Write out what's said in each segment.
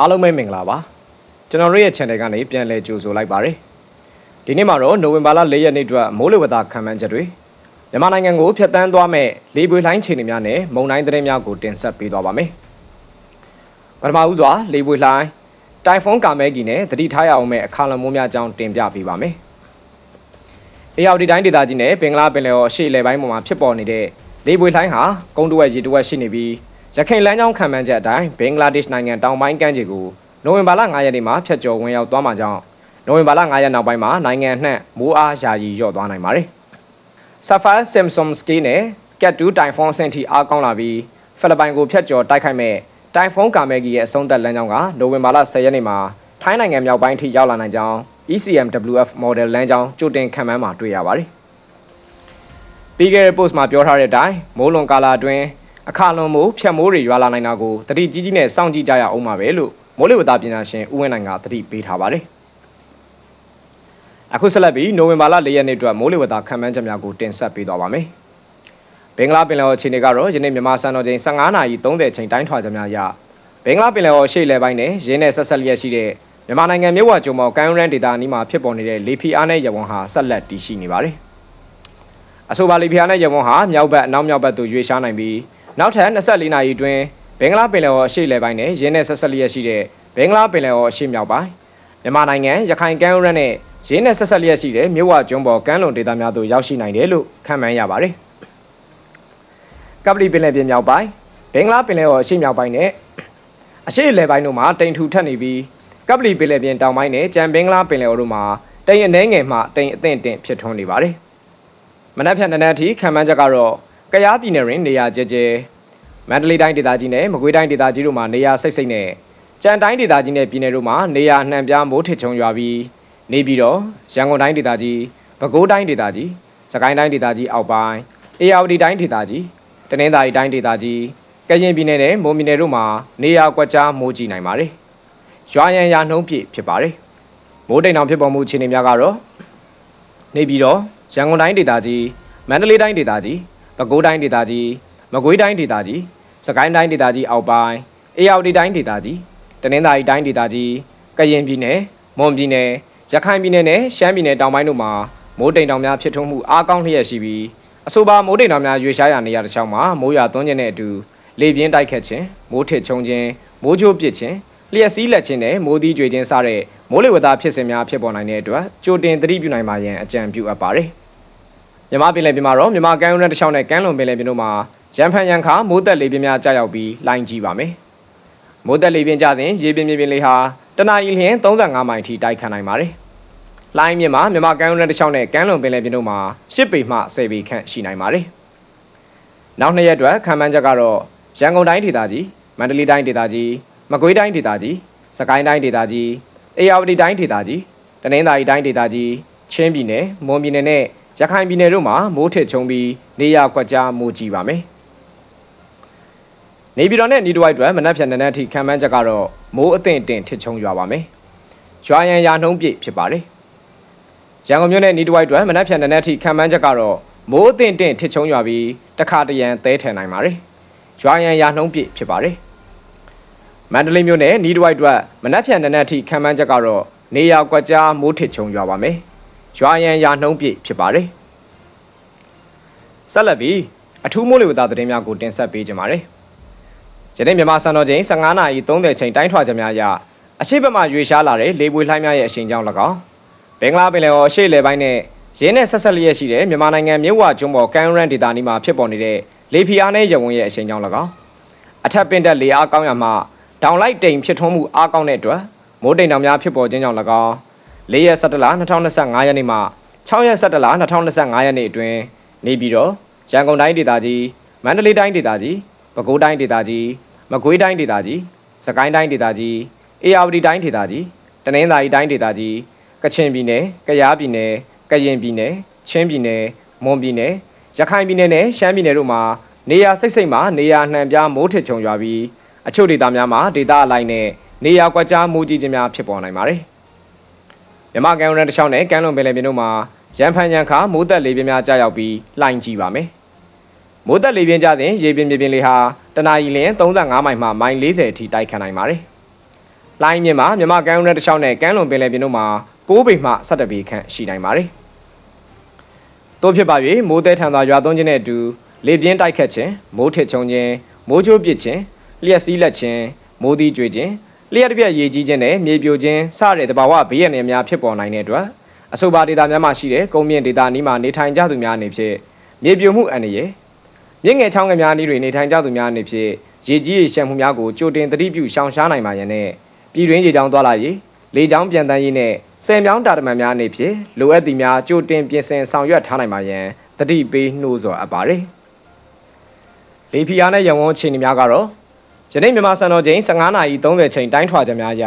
အားလုံးပဲမင်္ဂလာပါကျွန်တော်တို့ရဲ့ channel ကနေပြန်လည်ကြိုဆိုလိုက်ပါရစေဒီနေ့မှာတော့နိုဝင်ဘာလ၄ရက်နေ့အတွက်မိုးလေဝသခံမှန်းချက်တွေမြန်မာနိုင်ငံကိုဖျက်ဆီးသွားမဲ့လေပွေလှိုင်းခြေနေများနဲ့မုန်တိုင်းသတင်းများကိုတင်ဆက်ပေးသွားပါမယ်ပထမဦးစွာလေပွေလှိုင်းတိုင်ဖုန်းကာမဲကီနဲ့တတိထားရအောင်မဲ့အခါလမိုးများအကြောင်းတင်ပြပေးပါမယ်အေယာဝတီတိုင်းဒေသကြီးနဲ့ဘင်္ဂလားပင်လယ်ော်အရှေ့လေပိုင်းပေါ်မှာဖြစ်ပေါ်နေတဲ့လေပွေလှိုင်းဟာကုန်းတဝက်ရေတဝက်ရှိနေပြီး ရခိုင်လမ်းကြောင်းခံမှန်းချက်အတိုင်းဘင်္ဂလားဒေ့ရှ်နိုင်ငံတောင်ပိုင်းကမ်းခြေကိုနိုဝင်ဘာလ9ရက်နေ့မှာဖျက်ကျော်ဝင်ရောက်သွားမှာကြောင့်နိုဝင်ဘာလ9ရက်နောက်ပိုင်းမှာနိုင်ငံနှံ့မိုးအားယာယီလျော့သွားနိုင်ပါတယ်။ Sapphire Samsumsky နဲ့ Cat 2 Typhoon ဆင့်ထိအားကောင်းလာပြီးဖိလစ်ပိုင်ကိုဖျက်ကျော်တိုက်ခိုက်မဲ့ Typhoon Kamegi ရဲ့အဆုံးသက်လမ်းကြောင်းကနိုဝင်ဘာလ10ရက်နေ့မှာထိုင်းနိုင်ငံမြောက်ပိုင်းထိရောက်လာနိုင်ကြောင်း ECMWF Model လမ်းကြောင်းကြိုတင်ခံမှန်းမှာတွေ့ရပါတယ်။ပြီးခဲ့တဲ့ post မှာပြောထားတဲ့အတိုင်းမိုးလွန်ကာလအတွင်း အခါလွန်မိုးဖြတ်မိုးတွေရွာလာနိုင်တာကိုတတိကြီးကြီးနဲ့စောင့်ကြည့်ကြရအောင်ပါပဲလို့မိုးလေဝသပညာရှင်ဦးဝင်းနိုင်ကတတိပေးထားပါတယ်။အခုဆက်လက်ပြီးနိုဝင်ဘာလ၄ရက်နေ့အတွက်မိုးလေဝသခန့်မှန်းချက်များကိုတင်ဆက်ပေးသွားပါမယ်။ဘင်္ဂလားပင်လယ်အော်အခြေအနေကတော့ယနေ့မြန်မာစံတော်ချိန်15:30ချိန်တိုင်းထွာချက်များအရဘင်္ဂလားပင်လယ်အော်ရှေ့လေပိုင်းနဲ့ရင်းနဲ့ဆက်ဆက်လျက်ရှိတဲ့မြန်မာနိုင်ငံမြို့ဝကျုံမော်ကမ်းရန်ဒေတာအနီးမှာဖြစ်ပေါ်နေတဲ့လေဖီအားနဲ့ရဝန်းဟာဆက်လက်တည်ရှိနေပါတယ်။အဆိုပါလေဖီအားနဲ့ရဝန်းဟာမြောက်ဘက်အနောက်မြောက်ဘက်သို့ရွေ့ရှားနိုင်ပြီး နောက်ထပ်24နာရီအတွင်းဘင်္ဂလားပင်လယ်အော်အရှေ့လေပိုင်းနဲ့ရင်းနဲ့ဆက်ဆက်လျက်ရှိတဲ့ဘင်္ဂလားပင်လယ်အော်အရှေ့မြောက်ပိုင်းမြန်မာနိုင်ငံရခိုင်ကမ်းရိုးတန်းနဲ့ရင်းနဲ့ဆက်ဆက်လျက်ရှိတဲ့မြစ်ဝကျွန်းပေါ်ကမ်းလွန်ဒေသများသို့ရောက်ရှိနိုင်တယ်လို့ခန့်မှန်းရပါတယ်။ကပလီပင်လယ်ပြင်မြောက်ပိုင်းဘင်္ဂလားပင်လယ်အော်အရှေ့မြောက်ပိုင်းနဲ့အရှေ့လေပိုင်းတို့မှာတိမ်ထူထပ်နေပြီးကပလီပင်လယ်ပြင်တောင်ပိုင်းနဲ့ကြံဘင်္ဂလားပင်လယ်အော်တို့မှာတိမ်အနှဲငယ်မှတိမ်အသင့်တင့်ဖြစ်ထွန်းနေပါတယ်။မနက်ဖြန်တနက်အထိခံမှန်းချက်ကတော့ ကရားပြည်နယ်တွင်နေရာကျကျမန္တလေးတိုင်းဒေသကြီးနဲ့မကွေးတိုင်းဒေသကြီးတို့မှာနေရာစိတ်စိတ်နဲ့ကြံတိုင်းဒေသကြီးနဲ့ပြည်နယ်တို့မှာနေရာနှံပြားမိုးထစ်ချုံရွာပြီးနေပြီးတော့ရန်ကုန်တိုင်းဒေသကြီးပဲခူးတိုင်းဒေသကြီးစကိုင်းတိုင်းဒေသကြီးအောက်ပိုင်းအေရဝတီတိုင်းဒေသကြီးတနင်္သာရီတိုင်းဒေသကြီးကရင်ပြည်နယ်နဲ့မွန်ပြည်နယ်တို့မှာနေရာကွက်ကြားမိုးကြီးနိုင်ပါတယ်ရွာရန်ရာနှုံးပြည့်ဖြစ်ပါတယ်မိုးတိမ်တောင်ဖြစ်ပေါ်မှုအခြေအနေများကတော့နေပြီးတော့ရန်ကုန်တိုင်းဒေသကြီးမန္တလေးတိုင်းဒေသကြီး ပဲခူးတိုင်းဒေသကြီးမကွေးတိုင်းဒေသကြီးစကိုင်းတိုင်းဒေသကြီးအောက်ပိုင်းအေရဝတီတိုင်းဒေသကြီးတနင်္သာရီတိုင်းဒေသကြီးကရင်ပြည်နယ်မွန်ပြည်နယ်ရခိုင်ပြည်နယ်နဲ့ရှမ်းပြည်နယ်တောင်ပိုင်းတို့မှာမိုးတိမ်တောင်များဖြစ်ထွန်းမှုအားကောင်းလျက်ရှိပြီးအဆိုပါမိုးတိမ်တောင်များရွေရှားရာနေရာတစ်ချောင်းမှာမိုးရွာသွန်းခြင်းနဲ့အတူလေပြင်းတိုက်ခတ်ခြင်းမိုးထစ်ချုံခြင်းမိုးကြိုးပစ်ခြင်းလျှက်စီးလက်ခြင်းနဲ့မိုးသီးကြွေခြင်းစတဲ့မိုးလေဝသဖြစ်စဉ်များဖြစ်ပေါ်နိုင်တဲ့အတွက်ကြိုတင်သတိပြုနိုင်ပါရန်အကြံပြုအပ်ပါတယ် မြမပင်လယ်ပြင်မှာတော့မြမကမ်းရိုးတန်းတစ်ချောင်းနဲ့ကမ်းလွန်ပင်လယ်ပြင်တို့မှာရန်ဖန်ရန်ခါမိုးသက်လေပြင်းများကြာရောက်ပြီးလိုင်းကြီးပါမယ်။မိုးသက်လေပြင်းကြစဉ်ရေပြင်းပြင်းပြင်းလေးဟာတနအီလျင်35မိုင်ထိတိုက်ခတ်နိုင်ပါတယ်။လိုင်းမြင့်မှာမြန်မာကမ်းရိုးတန်းတစ်ချောင်းနဲ့ကမ်းလွန်ပင်လယ်ပြင်တို့မှာ10ပေမှ10ပေခန့်ရှိနိုင်ပါတယ်။နောက်နှစ်ရက်အတွက်ခံမှန်းချက်ကတော့ရန်ကုန်တိုင်းဒေသကြီးမန္တလေးတိုင်းဒေသကြီးမကွေးတိုင်းဒေသကြီးစကိုင်းတိုင်းဒေသကြီးအေရဝတီတိုင်းဒေသကြီးတနင်္သာရီတိုင်းဒေသကြီးချင်းပြည်နယ်မွန်ပြည်နယ်နဲ့ ရခိုင်ပြည်နယ်တို့မှာမိုးထစ်ချုံပြီးနေရာကွက်ကြားမိုးကြီးပါမယ်။နေပြည်တော်နဲ့နီးတဝိုက်အတွက်မနက်ဖြန်နနက်အထိခံမှန်းချက်ကတော့မိုးအသင့်အင့်ထစ်ချုံရွာပါမယ်။ရွာရန်ရာနှုံးပြည့်ဖြစ်ပါတယ်။ရန်ကုန်မြို့နဲ့နီးတဝိုက်အတွက်မနက်ဖြန်နနက်အထိခံမှန်းချက်ကတော့မိုးအသင့်အင့်ထစ်ချုံရွာပြီးတခါတရံသဲထန်နိုင်ပါတယ်။ရွာရန်ရာနှုံးပြည့်ဖြစ်ပါတယ်။မန္တလေးမြို့နယ်နီးတဝိုက်အတွက်မနက်ဖြန်နနက်အထိခံမှန်းချက်ကတော့နေရာကွက်ကြားမိုးထစ်ချုံရွာပါမယ်။ ရွာရန်ရာနှုံးပြည့်ဖြစ်ပါတယ်။ဆက်လက်ပြီးအထူးမိုးလေဝသသတင်းများကိုတင်ဆက်ပေးကြပါမယ်။ယနေ့မြန်မာစံတော်ချိန်15:30ချိန်တိုင်းထွာချက်များအရအရှိတ်ဘက်မှရွေရှားလာတဲ့လေပွေလှိုင်းများရဲ့အရှိန်ကြောင့်၎င်းဘင်္ဂလားပင်လယ်အော်အရှိတ်လေပိုင်းနဲ့ရင်းနဲ့ဆက်ဆက်လျက်ရှိတဲ့မြန်မာနိုင်ငံမြစ်ဝကျွန်းပေါ်ကမ်းရန်ဒေသနီးမှာဖြစ်ပေါ်နေတဲ့လေဖီအားနဲ့ရဝန်းရဲ့အရှိန်ကြောင့်၎င်းအထက်ပင်တက်လေအားကောင်းရမှဒေါင်လိုက်တိမ်ဖြစ်ထွန်းမှုအားကောင်းတဲ့အတွက်မိုးတိမ်တောင်များဖြစ်ပေါ်ခြင်းကြောင့်၎င်း ၄ရက်17လ2025ရက်နေ့မှ6ရက်17လ2025ရက်နေ့အတွင်းနေပြီးတော့ရန်ကုန်တိုင်းဒေသကြီးမန္တလေးတိုင်းဒေသကြီးပဲခူးတိုင်းဒေသကြီးမကွေးတိုင်းဒေသကြီးစကိုင်းတိုင်းဒေသကြီးအေရဝတီတိုင်းဒေသကြီးတနင်္သာရီတိုင်းဒေသကြီးကချင်ပြည်နယ်ကယားပြည်နယ်ကရင်ပြည်နယ်ချင်းပြည်နယ်မွန်ပြည်နယ်ရခိုင်ပြည်နယ်နဲ့ရှမ်းပြည်နယ်တို့မှာနေရာစိတ်စိတ်မှာနေရာနှံပြားမိုးထစ်ချုံရွာပြီးအချို့ဒေသများမှာဒေသအလိုက်နဲ့နေရာကွက်ကြားမိုးကြီးခြင်းများဖြစ်ပေါ်နိုင်ပါတယ် မြမကန်ရန်တစ်ချောင်းနဲ့ကမ်းလွန်ပင်လယ်ပြင်တို့မှာရန်ဖန်ရန်ခါမိုးသက်လေပြင်းများကြာရောက်ပြီးလှိုင်းကြီးပါမယ်။မိုးသက်လေပြင်းကြတဲ့ရေပြင်းပြင်းလေးဟာတနအီလရင်35မိုင်မှမိုင်40အထိတိုက်ခတ်နိုင်ပါတယ်။လိုင်းမြင့်မှာမြမကမ်းရုံးနဲ့တစ်လျှောက်နဲ့ကမ်းလွန်ပင်လယ်ပြင်တို့မှာ6ပေမှ17ပေခန့်ရှိနိုင်ပါတယ်။တို့ဖြစ်ပါ၍မိုးသည်ထန်စွာရွာသွန်းခြင်းနဲ့အတူလေပြင်းတိုက်ခတ်ခြင်းမိုးထစ်ချုံခြင်းမိုးချိုးပစ်ခြင်းလျှက်စီးလက်ခြင်းမိုးသီးကျွေခြင်း လျှက်တစ်ပြက်ရေကြီးခြင်းနဲ့မြေပြိုခြင်းစတဲ့တဘာဝဘေးရန်တွေများဖြစ်ပေါ်နိုင်တဲ့အတွက်အဆိုပါဒေသများမှာရှိတဲ့ကုန်းမြင့်ဒေသနီးမှာနေထိုင်ကြသူများအနေဖြင့်မြေပြိုမှုအန္တရာယ်မြင့်ငယ်ချောင်းငယ်များအနည်းတွေနေထိုင်ကြသူများအနေဖြင့်ရေကြီးရေရှမ်းမှုများကိုကြိုတင်သတိပြုရှောင်ရှားနိုင်ပါရန်နဲ့ပြည်တွင်းရေကြောင်းသွားလာရေးလေကြောင်းပြန်တန်းရေးနဲ့ဆယ်မြောင်းတာတမန်များအနေဖြင့်လိုအပ်သည့်များကြိုတင်ပြင်ဆင်ဆောင်ရွက်ထားနိုင်ပါရန်တတိပေးနှိုးဆော်အပ်ပါတယ်။လေဖီယာနဲ့ရန်ဝန်းအခြေအနေများကတော့ ယနေ့မြန်မာစံတော်ချိန်15နာရီ30ချိန်တိုင်းထွာချက်များအရ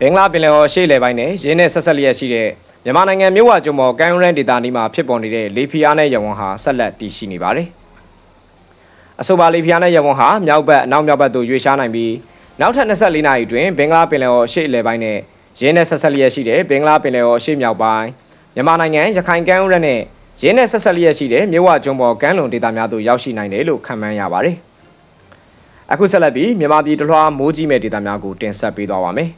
ဘင်္ဂလားပင်လယ်ော်ရှေ့လယ်ပိုင်းနဲ့ရင်းနဲ့ဆက်ဆက်လျက်ရှိတဲ့မြန်မာနိုင်ငံမြို့ဝကျွန်းပေါ်ကမ်းရိုးတန်းဒေသနီးမှာဖြစ်ပေါ်နေတဲ့လေဖီယာနဲ့ရန်ဝန်းဟာဆက်လက်တည်ရှိနေပါတယ်။အဆိုပါလေဖီယာနဲ့ရန်ဝန်းဟာမြောက်ဘက်အနောက်မြောက်ဘက်သို့ရွေ့ရှားနိုင်ပြီးနောက်ထပ်24နာရီအတွင်းဘင်္ဂလားပင်လယ်ော်ရှေ့လယ်ပိုင်းနဲ့ရင်းနဲ့ဆက်ဆက်လျက်ရှိတဲ့ဘင်္ဂလားပင်လယ်ော်ရှေ့မြောက်ပိုင်းမြန်မာနိုင်ငံရခိုင်ကမ်းရိုးတန်းနဲ့ရင်းနဲ့ဆက်ဆက်လျက်ရှိတဲ့မြဝကျွန်းပေါ်ကမ်းလွန်ဒေသများသို့ရောက်ရှိနိုင်တယ်လို့ခန့်မှန်းရပါတယ်။ အခုဆက်လက်ပြီးမြန်မာပြည်တလွှားမိုးကြီးမဲ့ဒေသများကိုတင်ဆက်ပေးသွားပါမယ်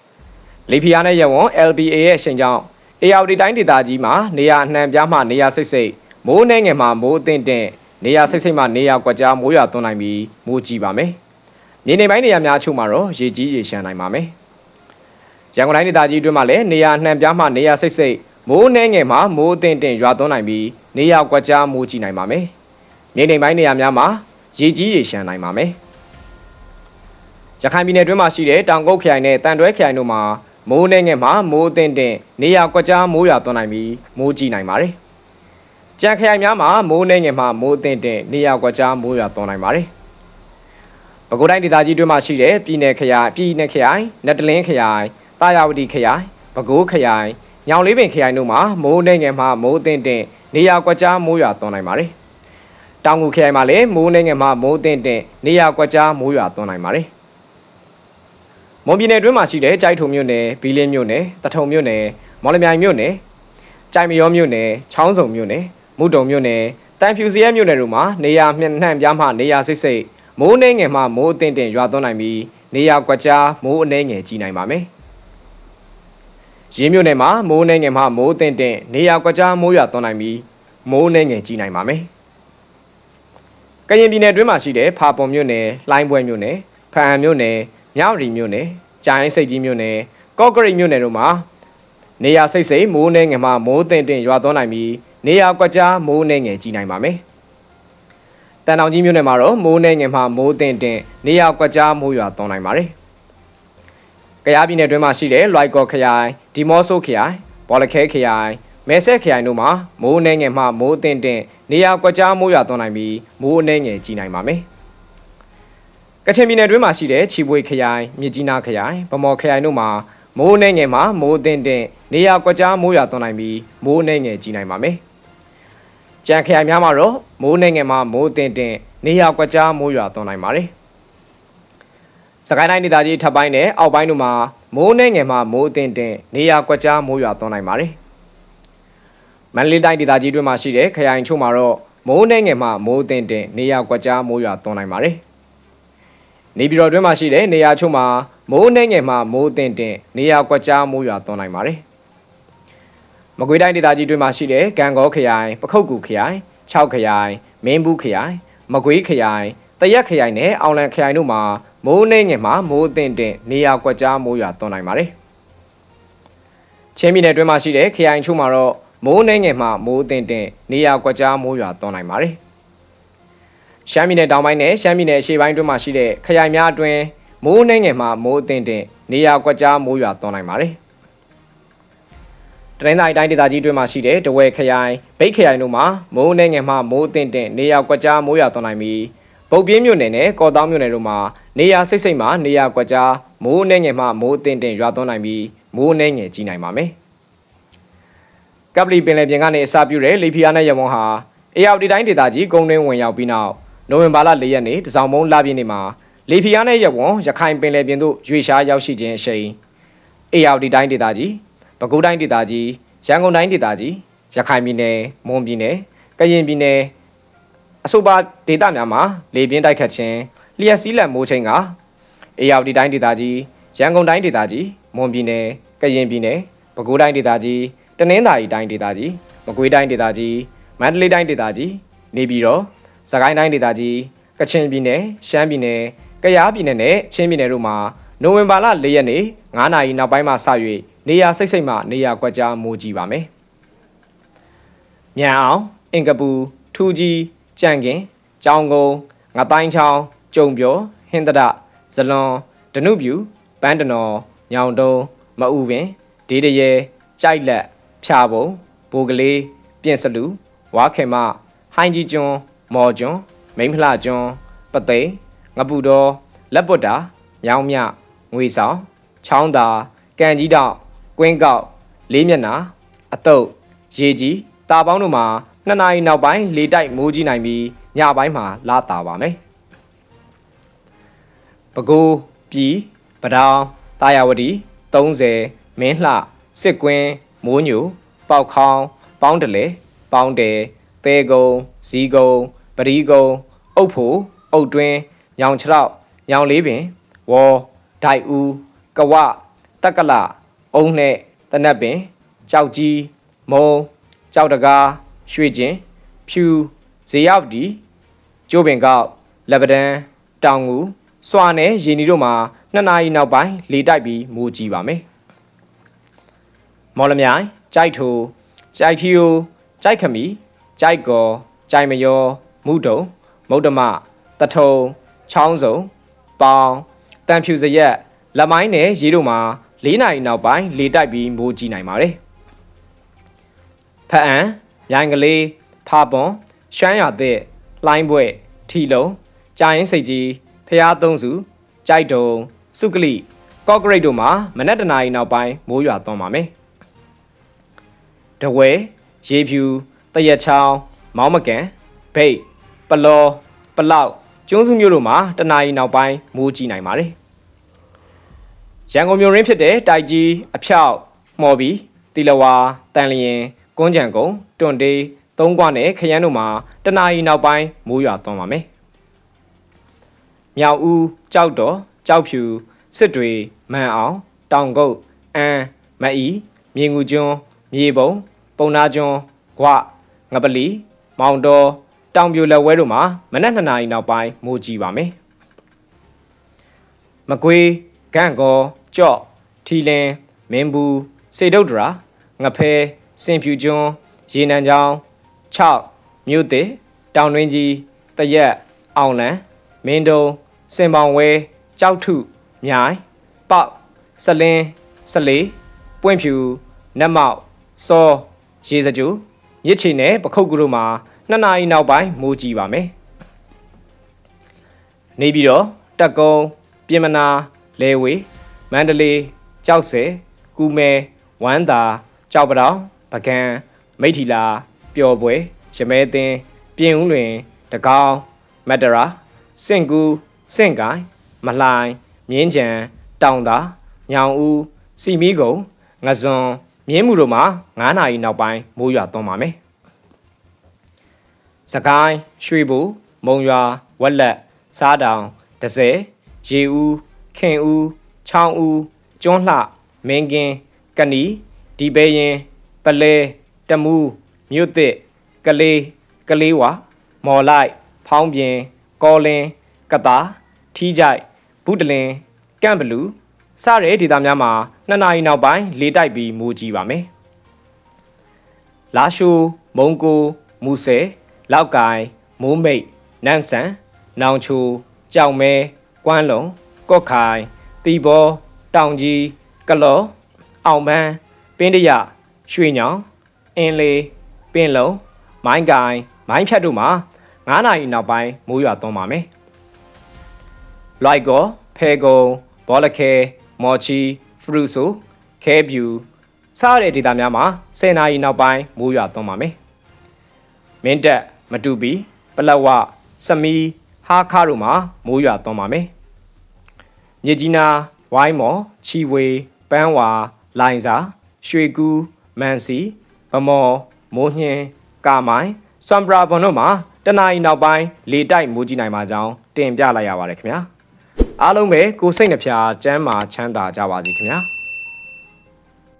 ။လီဖီယာနဲ့ရဝွန် LBA ရဲ့အချိန်ကြောင့် ARD တိုင်းဒေသကြီးမှာနေရာအနှံပြားမှနေရာစိတ်စိတ်မိုးနှဲငယ်မှမိုးအသင့်တင့်နေရာစိတ်စိတ်မှနေရာကွက်ကြားမိုးရွာသွန်းနိုင်ပြီးမိုးကြီးပါမယ်။မြေနေပိုင်းနေရာများအချို့မှာတော့ရေကြီးရေရှမ်းနိုင်ပါမယ်။ရန်ကုန်တိုင်းဒေသကြီးအတွင်းမှာလည်းနေရာနှံပြားမှနေရာစိတ်စိတ်မိုးနှဲငယ်မှမိုးအသင့်တင့်ရွာသွန်းနိုင်ပြီးနေရာကွက်ကြားမိုးကြီးနိုင်ပါမယ်။မြေနေပိုင်းနေရာများမှာ ရေကြီးရေရှမ်းနိုင်ပါမယ်။ရခိုင်ပြည်နယ်အတွင်းမှာရှိတဲ့တောင်ကုတ်ခရိုင်နဲ့တန်တွဲခရိုင်တို့မှာမိုးနှဲငယ်မှမိုးအသင့်တင့်နေရာကွက်ကြားမိုးရွာသွန်းနိုင်ပြီးမိုးကြီးနိုင်ပါတယ်။ကြံခရိုင်များမှာမိုးနှဲငယ်မှမိုးအသင့်တင့်နေရာကွက်ကြားမိုးရွာသွန်းနိုင်ပါတယ်။ပဲခူးတိုင်းဒေသကြီးတွင်းမှာရှိတဲ့ပြည်နယ်ခရိုင်ပြည်နယ်ခရိုင်နတ်တလင်းခရိုင်တာယာဝတီခရိုင်ပဲခူးခရိုင်ညောင်လေးပင်ခရိုင်တို့မှာမိုးနှဲငယ်မှမိုးအသင့်တင့်နေရာကွက်ကြားမိုးရွာသွန်းနိုင်ပါတယ်။ တောင်ငူခရိုင်မှာလည်းမိုးနှဲငယ်မှမိုးအသင့်တင့်နေရာကွက်ကြားမိုးရွာသွန်းနိုင်ပါတယ်။မွန်ပြည်နယ်တွင်းမှာရှိတဲ့ကြိုက်ထုံမြို့နယ်ဘီလင်းမြို့နယ်တထုံမြို့နယ်မော်လမြိုင်မြို့နယ်ကြိုင်မရောမြို့နယ်ချောင်းစုံမြို့နယ်မုတုံမြို့နယ်တန်ဖြူစရဲမြို့နယ်တို့မှာနေရာမျှနှံ့ပြားမှနေရာစိတ်စိတ်မိုးနှဲငယ်မှမိုးအသင့်တင်ရွာသွန်းနိုင်ပြီးနေရာကွက်ကြားမိုးအနှဲငယ်ကြီးနိုင်ပါမယ်။ရင်းမြို့နယ်မှာမိုးနှဲငယ်မှမိုးအသင့်တင်နေရာကွက်ကြားမိုးရွာသွန်းနိုင်ပြီးမိုးနှဲငယ်ကြီးနိုင်ပါမယ်။ ကရင်ပြည်နယ်တွင်းမှာရှိတဲ့ဖာပုံမြို့နယ်၊လိုင်းပွဲမြို့နယ်၊ဖအံမြို့နယ်၊မြောက်ရီမြို့နယ်၊ကြိုင်းစိတ်ကြီးမြို့နယ်၊ကော့ကရိတ်မြို့နယ်တို့မှာနေရာစိတ်စိတ်မိုးနှဲငယ်မှမိုးအသင့်တင်ရွာသွန်းနိုင်ပြီးနေရာကွက်ကြားမိုးနှဲငယ်ကြီးနိုင်ပါမယ်။တန်တောင်ကြီးမြို့နယ်မှာတော့မိုးနှဲငယ်မှမိုးအသင့်တင်နေရာကွက်ကြားမိုးရွာသွန်းနိုင်ပါတယ်။ကယားပြည်နယ်တွင်းမှာရှိတဲ့လွိုက်ကော်ခရိုင်ဒီမော့ဆိုခရိုင်ဘော်လခဲခရိုင် မဲဆက်ခရိုင်တို့မှာမိုးနှဲငယ်မှမိုးအသင့်တင်နေရာကွက်ကြားမိုးရွာသွန်းနိုင်ပြီးမိုးအနှဲငယ်ကြီးနိုင်ပါမယ်။ကချင်ပြည်နယ်တွင်းမှာရှိတဲ့ချီပွေခရိုင်မြစ်ကြီးနားခရိုင်ဗမော်ခရိုင်တို့မှာမိုးနှဲငယ်မှမိုးအသင့်တင်နေရာကွက်ကြားမိုးရွာသွန်းနိုင်ပြီးမိုးအနှဲငယ်ကြီးနိုင်ပါမယ်။ကြံခရိုင်များမှာတော့မိုးနှဲငယ်မှမိုးအသင့်တင်နေရာကွက်ကြားမိုးရွာသွန်းနိုင်ပါတယ်။စကိုင်းတိုင်းဒေသကြီးထပ်ပိုင်းနဲ့အောက်ပိုင်းတို့မှာမိုးနှဲငယ်မှမိုးအသင့်တင်နေရာကွက်ကြားမိုးရွာသွန်းနိုင်ပါတယ်။ မန္တလေးတိုင်းဒေသကြီးတွင်မှာရှိတဲ့ခရိုင်ချို့မှာတော့မိုးနှဲငယ်မှမိုးအသင့်တင်နေရာကွက်ကြားမိုးရွာသွန်းနိုင်ပါတယ်။နေပြည်တော်တွင်မှာရှိတဲ့နေရာချို့မှာမိုးနှဲငယ်မှမိုးအသင့်တင်နေရာကွက်ကြားမိုးရွာသွန်းနိုင်ပါတယ်။မကွေးတိုင်းဒေသကြီးတွင်မှာရှိတဲ့ကံကောခရိုင်ပခုတ်ကူခရိုင်6ခရိုင်မင်းဘူးခရိုင်မကွေးခရိုင်တရက်ခရိုင်နဲ့အောင်လံခရိုင်တို့မှာမိုးနှဲငယ်မှမိုးအသင့်တင်နေရာကွက်ကြားမိုးရွာသွန်းနိုင်ပါတယ်။ချင်းပြည်နယ်တွင်မှာရှိတဲ့ခရိုင်ချို့မှာတော့ မိုးနှဲငယ်မှမိုးအသင့်တင်နေရာကွက်ကြားမိုးရွာသွန်းနိုင်ပါတယ်။ရှမ်းပြည်နယ်တောင်ပိုင်းနဲ့ရှမ်းပြည်နယ်အရှေ့ပိုင်းတွင်မှာရှိတဲ့ခရိုင်များအတွင်းမိုးနှဲငယ်မှမိုးအသင့်တင်နေရာကွက်ကြားမိုးရွာသွန်းနိုင်ပါတယ်။တရင်းတိုင်းတိုင်းဒေသကြီးတွင်မှာရှိတဲ့တဝဲခရိုင်ဗိတ်ခရိုင်တို့မှာမိုးနှဲငယ်မှမိုးအသင့်တင်နေရာကွက်ကြားမိုးရွာသွန်းနိုင်ပြီးပုတ်ပြင်းမြို့နယ်နဲ့ကော်တောင်းမြို့နယ်တို့မှာနေရာစိတ်စိတ်မှနေရာကွက်ကြားမိုးနှဲငယ်မှမိုးအသင့်တင်ရွာသွန်းနိုင်ပြီးမိုးနှဲငယ်ကြီးနိုင်ပါမယ်။ ကပလီပင်လယ်ပြင်ကနေအစပြုတဲ့လေဖီယာနဲ့ရမွန်ဟာအေယာဝတီတိုင်းဒေသကြီးကုန်းတွင်းဝင်ရောက်ပြီးနောက်နိုဝင်ဘာလ၄ရက်နေ့တစောင်းမုံလပြည့်နေ့မှာလေဖီယာနဲ့ရဝွန်ရခိုင်ပင်လယ်ပြင်သို့ရွေရှားရောက်ရှိခြင်းအရှိန်အေယာဝတီတိုင်းဒေသကြီးပဲခူးတိုင်းဒေသကြီးရန်ကုန်တိုင်းဒေသကြီးရခိုင်ပြည်နယ်မွန်ပြည်နယ်ကရင်ပြည်နယ်အဆိုပါဒေသများမှာလေပြင်းတိုက်ခတ်ခြင်းလျှက်စီးလက်မိုးချိန်ကအေယာဝတီတိုင်းဒေသကြီးရရန်ကုန်တိုင်းဒေသကြီးမွန်ပြည်နယ်ကရင်ပြည်နယ်ပဲခူးတိုင်းဒေသကြီး တနင်္သာရီတိုင်းဒေသကြီးမကွေးတိုင်းဒေသကြီးမန္တလေးတိုင်းဒေသကြီးနေပြည်တော်စကိုင်းတိုင်းဒေသကြီးကချင်ပြည်နယ်ရှမ်းပြည်နယ်ကယားပြည်နယ်နဲ့ချင်းပြည်နယ်တို့မှာနိုဝင်ဘာလ၄ရက်နေ့9နာရီနောက်ပိုင်းမှာစ၍နေရာစိတ်စိတ်မှနေရာကွက်ကြားမိုးကြီးပါမယ်။ညံအောင်အင်ကပူထူကြီးကြံကင်ကြောင်ကုန်းငတိုင်းချောင်းကျုံပြောဟင်းတရဇလွန်ဒနုပြူပန်းတနော်ညောင်တုံးမအူပင်ဒေးတရဲကြိုက်လက် ဖြာပုံဘိုကလေးပြင်စလူဝါခေမဟိုင်းကြီးကျွန်းမော်ကျွန်းမိမ့်ဖလာကျွန်းပသိမ်ငပူတော်လက်ပွတ်တာမြောင်းမြငွေဆောင်ချောင်းသာကန်ကြီးတောင်ကွင်းကောက်လေးမျက်နှာအတုပ်ရေကြီးတာပေါင်းတို့မှာနှစ်နာရီနောက်ပိုင်းလေတိုက်မိုးကြီးနိုင်ပြီးညပိုင်းမှာလာတာပါမယ်ပဲခူးပြည်ပဒေါင်တာယာဝတီ30မင်းလှစစ်ကွင်း မိုးညိုပေါက်ခေါင်းပေါင်းတလေပေါင်းတယ်သဲကုံဇီကုံပရီကုံအုတ်ဖို့အုတ်တွင်းညောင်ခြေောက်ညောင်လေးပင်ဝေါ်ဒိုက်ဦးကဝတက်ကလအုံနဲ့တနက်ပင်ကြောက်ကြီးမုံကြောက်တကားရွှေကျင်ဖြူဇေယောက်ဒီကျိုးပင်ကောက်လက်ပဒံတောင်ငူစွာနဲ့ရေနီတို့မှာနှစ်နာရီနောက်ပိုင်းလေတိုက်ပြီးမိုးကြီးပါမယ် မော်လမြိုင်ကြိုက်ထိုကြိုက်ထီယိုကြိုက်ခမီကြိုက်ကောကြိုက်မယောမုဒုံမုဒ္ဓမတထုံချောင်းစုံပေါင်တန်ဖြူစရက်လက်မိုင်းနဲ့ရေတို့မှာ၄နာရီနောက်ပိုင်းလေတိုက်ပြီးမိုးကြီးနိုင်ပါတယ်ဖအံရိုင်ကလေးဖာပွန်ရှမ်းရတဲ့လှိုင်းဘွဲ့ထီလုံးကြာရင်စိတ်ကြီးဖျားသုံးစုကြိုက်တုံစုကလိကော့ဂရိတ်တို့မှာမနက်တနာရီနောက်ပိုင်းမိုးရွာသွန်းပါမယ်။ တဝဲရေဖြူတရက်ချောင်းမောင်းမကန်ဗိတ်ပလောပလောက်ကျွန်းစုမျိုးတို့မှာတနာရီနောက်ပိုင်းမိုးကြီးနိုင်ပါတယ်။ရန်ကုန်မြို့ရင်းဖြစ်တဲ့တိုက်ကြီးအဖြောက်မော်ဘီတီလဝါတန်လျင်ကွန်းကြံကုန်းတွန်တေးသုံးကွနဲ့ခရမ်းတို့မှာတနာရီနောက်ပိုင်းမိုးရွာသွန်းပါမယ်။မြောက်ဦးကြောက်တော်ကြောက်ဖြူစစ်တွေမန်အောင်တောင်ကုတ်အန်းမအီမြေငူကျွန်း မြေပုံပုံနာကျွန်းဂွငပလီမောင်တော်တောင်ပြိုလက်ဝဲတို့မှာမနက်2နာရီနောက်ပိုင်းမိုးကြီးပါမယ်မကွေးဂန့်ကောကြော့ထီလင်းမင်းဘူးစေတုတ်ဒရာငဖဲစင်ဖြူကျွန်းရေနံချောင်း6မြို့သစ်တောင်တွင်းကြီးတရက်အောင်လန်မင်းတုံစင်ပောင်ဝဲကြောက်ထုမြိုင်ပေါက်စလင်းစလေးပွင့်ဖြူနတ်မောက် စောရေစကြိုမြစ်ချီနဲ့ပခုတ်ကူတို့မှာနှစ်နာရီနောက်ပိုင်းမိုးကြီးပါမယ်နေပြီးတော့တက်ကုန်းပြင်မနာလဲဝေမန္တလေးကြောက်စဲကူမဲဝမ်းသာကြောက်ပတောင်ပကံမိထီလာပျော်ပွဲရမဲသင်းပြင်ဦးလွင်တကောင်းမတရာစင့်ကူစင့်ကိုင်မလှိုင်မြင်းချံတောင်သာညောင်ဦးစီမီကုံငဇွန် မြင်းမှုတို့မှာ9နာရီနောက်ပိုင်းမိုးရွာသွန်းပါမယ်။စကိုင်းရွှေဘူမုံရွာဝက်လက်စားတောင်ဒဇယ်ရေဦးခင်ဦးချောင်းဦးကျွန်းလှမင်းကင်းကနီဒီပဲရင်ပလဲတမူးမြို့သစ်ကလေးကလေးဝါမော်လိုက်ဖောင်းပြင်ကောလင်းကတာထီးကြိုက်ဘုဒလင်ကန့်ဘလူး စတဲ့ဒေသများမှာနှစ်နာရီနောက်ပိုင်းလေတိုက်ပြီးမိုးကြီးပါမယ်။လာရှိုးမုံကိုမူဆယ်လောက်ကိုင်မိုးမိတ်နန့်ဆန်နောင်ချိုကြောင်မဲကွမ်းလုံကော့ခိုင်တီဘောတောင်ကြီးကလောအောင်ပန်းပင်းတရရွှေညောင်အင်းလေးပင်လုံမိုင်းကိုင်မိုင်းဖြတ်တို့မှာ9နာရီနောက်ပိုင်းမိုးရွာသွန်းပါမယ်။လိုက်ကောဖဲကုံဘောလခဲ မော်ချီဖရူဆိုခဲဗျူစားတဲ့ဒေသများမှာ10နာရီနောက်ပိုင်းမိုးရွာသွန်းပါမယ်။မင်းတက်မတူပီပလက်ဝစမီဟာခါတို့မှာမိုးရွာသွန်းပါမယ်။မြစ်ကြီးနာဝိုင်းမော်ချီဝေပန်းဝါလိုင်စာရွှေကူးမန်စီဗမော်မိုးညင်းကာမိုင်စမ်ဘရာဘွန်တို့မှာတနအီနောက်ပိုင်းလေတိုက်မိုးကြီးနိုင်မှာကြောင်းတင်ပြလိုက်ရပါတယ်ခင်ဗျာ အားလုံးပဲကိုယ်စိတ်နှဖျားစမ်းမာချမ်းသာကြပါစေခင်ဗျာ